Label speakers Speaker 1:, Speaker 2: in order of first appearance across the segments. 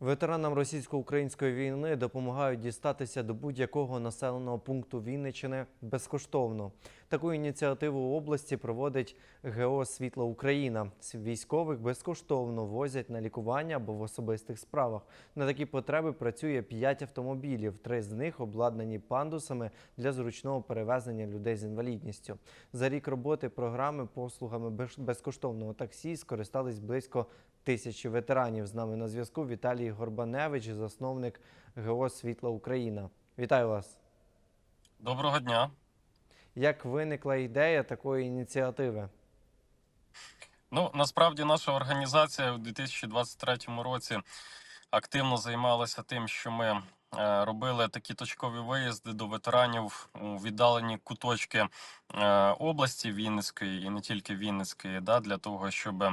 Speaker 1: Ветеранам російсько-української війни допомагають дістатися до будь-якого населеного пункту Вінниччини безкоштовно. Таку ініціативу у області проводить ГО Світла Україна. Військових безкоштовно возять на лікування або в особистих справах. На такі потреби працює 5 автомобілів. Три з них обладнані пандусами для зручного перевезення людей з інвалідністю. За рік роботи програми послугами без- безкоштовного таксі скористались близько тисячі ветеранів. З нами на зв'язку Віталій Горбаневич, засновник ГО Світла Україна. Вітаю вас!
Speaker 2: Доброго дня.
Speaker 1: Як виникла ідея такої ініціативи?
Speaker 2: Ну насправді наша організація у 2023 році активно займалася тим, що ми робили такі точкові виїзди до ветеранів у віддалені куточки е, області Вінницької і не тільки Вінницької, да, для того, щоб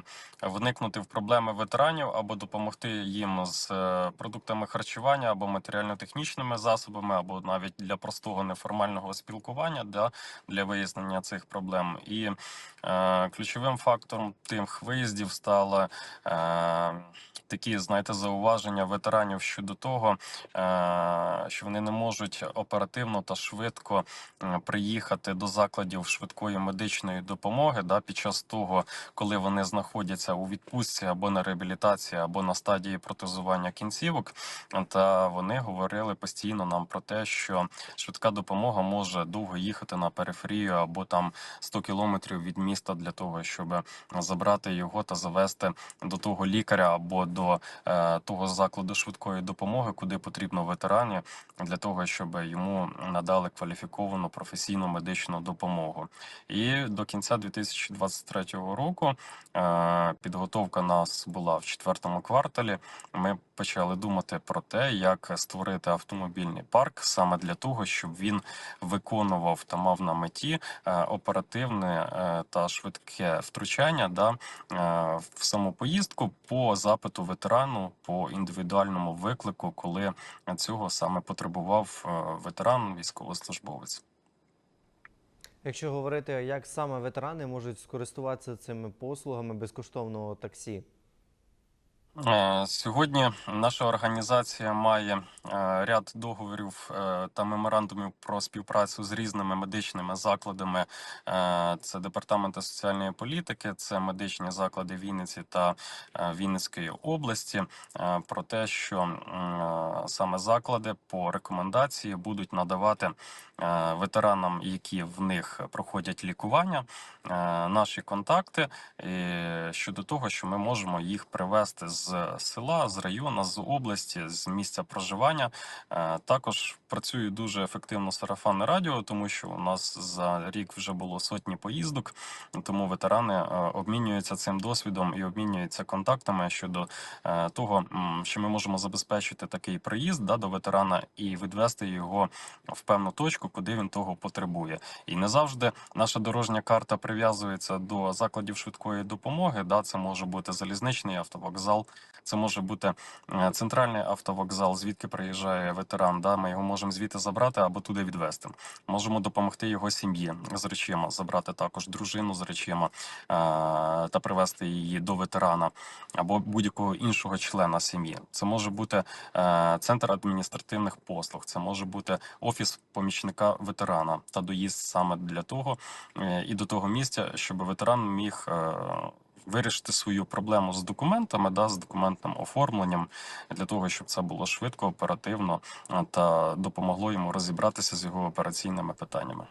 Speaker 2: вникнути в проблеми ветеранів або допомогти їм з е, продуктами харчування або матеріально-технічними засобами, або навіть для простого неформального спілкування да, для вияснення цих проблем. І е, ключовим фактором тих виїздів стало е, такі, знаєте, зауваження ветеранів щодо того, е, що вони не можуть оперативно та швидко е, приїхати до закладів швидкої медичної допомоги да, під час того, коли вони знаходяться у відпустці або на реабілітації, або на стадії протезування кінцівок. Та вони говорили постійно нам про те, що швидка допомога може довго їхати на периферію або там 100 кілометрів від міста для того, щоб забрати його та завести до того лікаря або до е, того закладу швидкої допомоги, куди потрібно ветерані, для того, щоб йому надали кваліфіковану професійну медичну допомогу. І до кінця 2023 року е, підготовка нас була в четвертому кварталі. Ми почали думати про те, як створити автомобільний парк саме для того, щоб він виконував та мав на меті е, оперативне та швидке втручання да, в саму поїздку по запиту ветерану по індивідуальному виклику, коли цього саме потребував е, ветеран, військовослужбовець.
Speaker 1: Якщо говорити, як саме ветерани можуть скористуватися цими послугами безкоштовного таксі?
Speaker 2: Е, Сьогодні наша організація має е, ряд договорів е, та меморандумів про співпрацю з різними медичними закладами. Це департаменти соціальної політики, це медичні заклади Вінниці та Вінницької області. Про те, що саме заклади по рекомендації будуть надавати ветеранам, які в них проходять лікування, наші контакти щодо того, що ми можемо їх привести з села, з району, з області, з місця проживання. Е, Також працює дуже ефективно сарафанне радіо, тому що у нас за рік вже було сотні поїздок, тому ветерани е, обмінюються цим досвідом і обмінюються контактами щодо е, того, що ми можемо забезпечити такий приїзд да, до ветерана і відвести його в певну точку, куди він того потребує. І не завжди наша дорожня карта прив'язується до закладів швидкої допомоги. Да, це може бути залізничний автовокзал, це може бути е, центральний автовокзал, звідки приїжджає ветеран. Да, ми його можемо звідти забрати або туди відвести. Можемо допомогти його сім'ї з речима, забрати також дружину з речима е, та привезти її до ветерана або будь-якого іншого члена сім'ї. Це може бути е, центр адміністративних послуг, це може бути офіс помічника ветерана та доїзд саме для того і до того місця, щоб ветеран міг. Вирішити свою проблему з документами, да, з документним оформленням для того, щоб це було швидко, оперативно е, та допомогло йому розібратися з його операційними питаннями.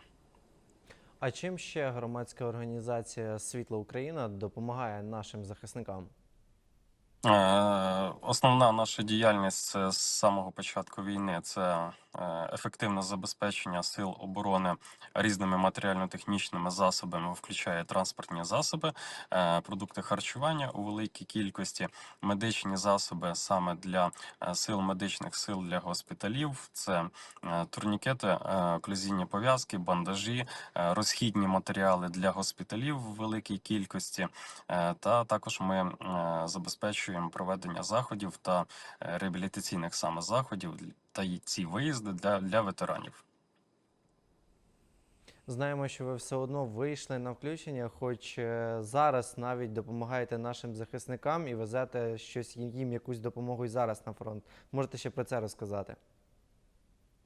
Speaker 1: А чим ще громадська організація Світла Україна допомагає нашим захисникам?
Speaker 2: Е, Основна наша діяльність це з самого початку війни це е, ефективне забезпечення сил оборони різними матеріально-технічними засобами, включає транспортні засоби, е, продукти харчування у великій кількості, медичні засоби саме для е, сил медичних сил для госпіталів. Це е, турнікети, е, оклюзійні пов'язки, бандажі, е, розхідні матеріали для госпіталів в великій кількості. Е, Та також ми е, забезпечуємо проведення заходів та е, реабілітаційних саме заходів та ці виїзди для, для ветеранів.
Speaker 1: Знаємо, що ви все одно вийшли на включення, хоч е, зараз навіть допомагаєте нашим захисникам і везете щось їм якусь допомогу і зараз на фронт. Можете ще про це розказати?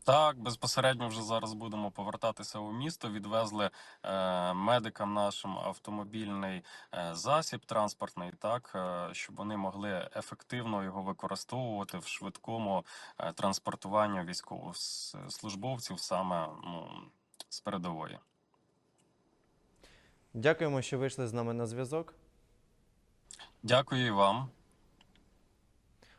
Speaker 2: Так, безпосередньо вже зараз будемо повертатися у місто. Відвезли е, медикам нашим автомобільний е, засіб транспортний, так е, щоб вони могли ефективно його використовувати в швидкому е, транспортуванні військовослужбовців саме ну, з передової.
Speaker 1: Дякуємо, що вийшли з нами на зв'язок.
Speaker 2: Дякую і вам.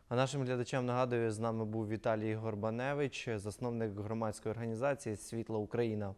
Speaker 1: А нашим глядачам нагадую, з нами був Віталій Горбаневич, засновник громадської організації Світла Україна.